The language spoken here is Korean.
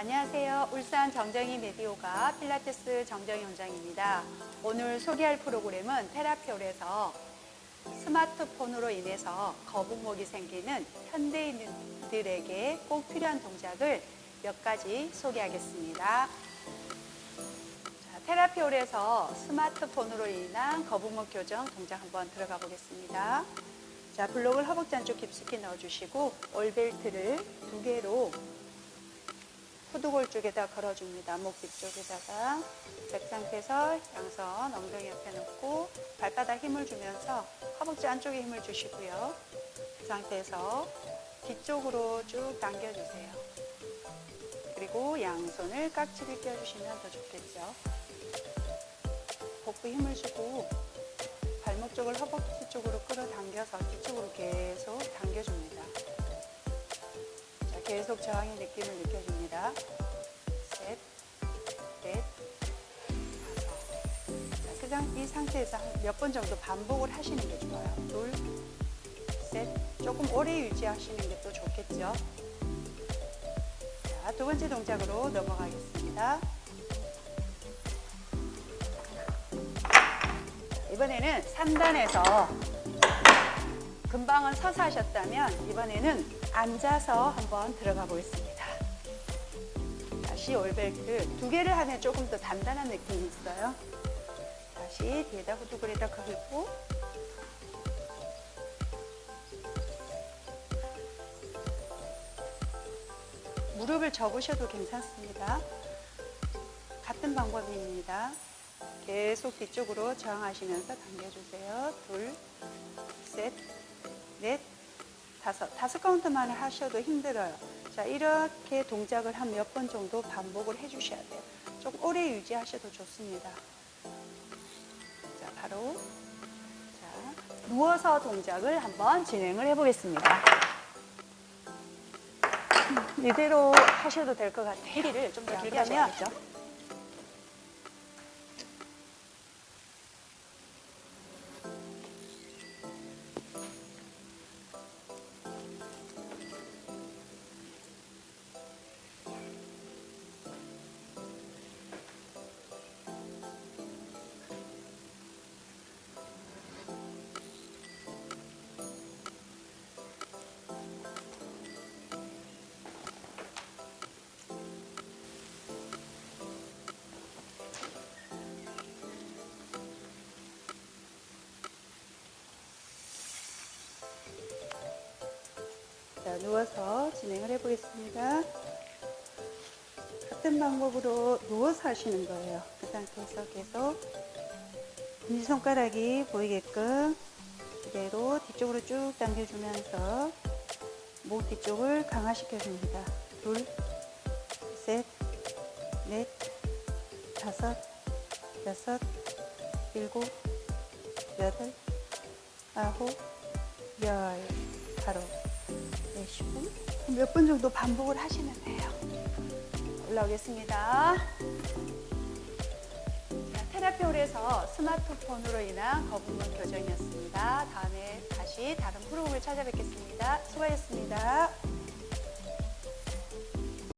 안녕하세요. 울산 정정희 메디오가 필라테스 정정희 원장입니다. 오늘 소개할 프로그램은 테라피올에서 스마트폰으로 인해서 거북목이 생기는 현대인들에게 꼭 필요한 동작을 몇 가지 소개하겠습니다. 자, 테라피올에서 스마트폰으로 인한 거북목 교정 동작 한번 들어가 보겠습니다. 자, 블록을 허벅지 안쪽 깊숙이 넣어주시고 올벨트를 두 개로 후두골 쪽에다 걸어줍니다. 목 뒤쪽에다가 백 상태에서 양손 엉덩이 옆에 놓고 발바닥 힘을 주면서 허벅지 안쪽에 힘을 주시고요. 그 상태에서 뒤쪽으로 쭉 당겨주세요. 그리고 양손을 깍지를 껴주시면 더 좋겠죠. 복부 힘을 주고 발목 쪽을 허벅지 쪽으로 끌어당겨서 뒤쪽으로 계속 당겨줍니다. 자, 계속 저항의 느낌을 느껴줍니다. 셋, 넷, 다섯. 자, 그 상, 이 상태에서 몇 번 정도 반복을 하시는 게 좋아요. 둘, 셋. 조금 오래 유지하시는 게 또 좋겠죠. 자, 두 번째 동작으로 넘어가겠습니다. 이번에는 3단에서 금방은 서서 하셨다면 이번에는 앉아서 한번 들어가 보겠습니다. 다시 올벨트 두 개를 하면 조금 더 단단한 느낌이 있어요. 다시 뒤에다 후두근에다 걸고 무릎을 접으셔도 괜찮습니다. 같은 방법입니다. 계속 뒤쪽으로 저항하시면서 당겨주세요. 둘, 셋, 넷, 다섯. 다섯 카운트만 하셔도 힘들어요. 자, 이렇게 동작을 한 몇 번 정도 반복을 해주셔야 돼요. 조금 오래 유지하셔도 좋습니다. 자, 바로. 자, 누워서 동작을 한번 진행을 해보겠습니다. 음, 이대로 하셔도 될 것 같아요. 길이를 좀더 자, 길게 하셔야겠죠. 자, 누워서 진행을 해보겠습니다. 같은 방법으로 누워서 하시는 거예요. 그 상태에서 계속 엄지손가락이 보이게끔 그대로 뒤쪽으로 쭉 당겨주면서 목 뒤쪽을 강화시켜줍니다. 둘, 셋, 넷, 다섯, 여섯, 일곱, 여덟, 아홉, 열. 바로 내쉬고 몇 번 정도 반복을 하시면 돼요. 올라오겠습니다. 자, 테라피홀에서 스마트폰으로 인한 거북목 교정이었습니다. 다음에 다시 다른 프로그램을 찾아뵙겠습니다. 수고하셨습니다.